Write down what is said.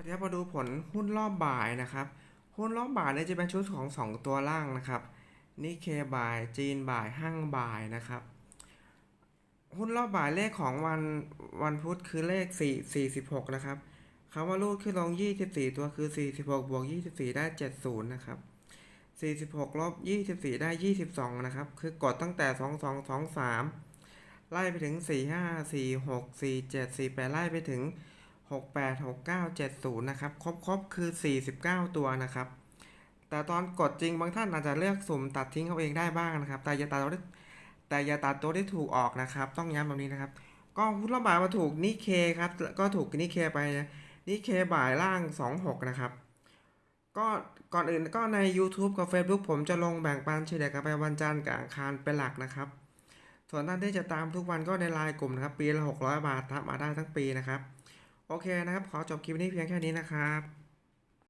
วัสดีครับมาดูผลหุ้นรอบบ่ายนะครับ หุ้นรอบบ่ายเนี่ยจะเป็นชุดของ 2 ตัวล่างนะครับนิเคบ่ายจีนบ่ายห้างบ่ายนะครับ หุ้นรอบบ่ายเลขของวันวันพุธคือเลข 4 46 นะครับคำว่ารูดขึ้นลง 24 ตัวคือ 46 บวก 24 ได้ 70 นะครับ 46 ลบ 24 ได้ 22 นะครับ คือกดตั้งแต่ 22 23 ไล่ไปถึง 45 46 47 48 ไล่ไปถึง 68 69 70 นะครับ ครบครบคือ 49 ตัวนะครับ แต่ตอนกดจริงบางท่านอาจจะเลือกสุ่มตัดทิ้งเอาเองได้บ้างนะครับ แต่อย่าตัดตัวแต่อย่าตัดตัวที่ถูกออกนะครับ ต้องย้ำแบบนี้นะครับ ก็หุ้นระบายมาถูกนิเคครับ ก็ถูกนิเคไปนิเคบ่ายล่าง 26 นะครับ ก็ก่อนอื่นก็ใน YouTube กับ Facebook ผมจะลงแบ่งปันเฉลี่ยกันไปวันจันทร์กับอังคารเป็นหลักนะครับ ส่วนท่านที่จะตามทุกวันก็ในไลน์กลุ่มนะครับ ปีละ600 บาททำมาได้ทั้งปีนะครับ โอเคนะครับ ขอจบคลิปนี้เพียงแค่นี้นะครับ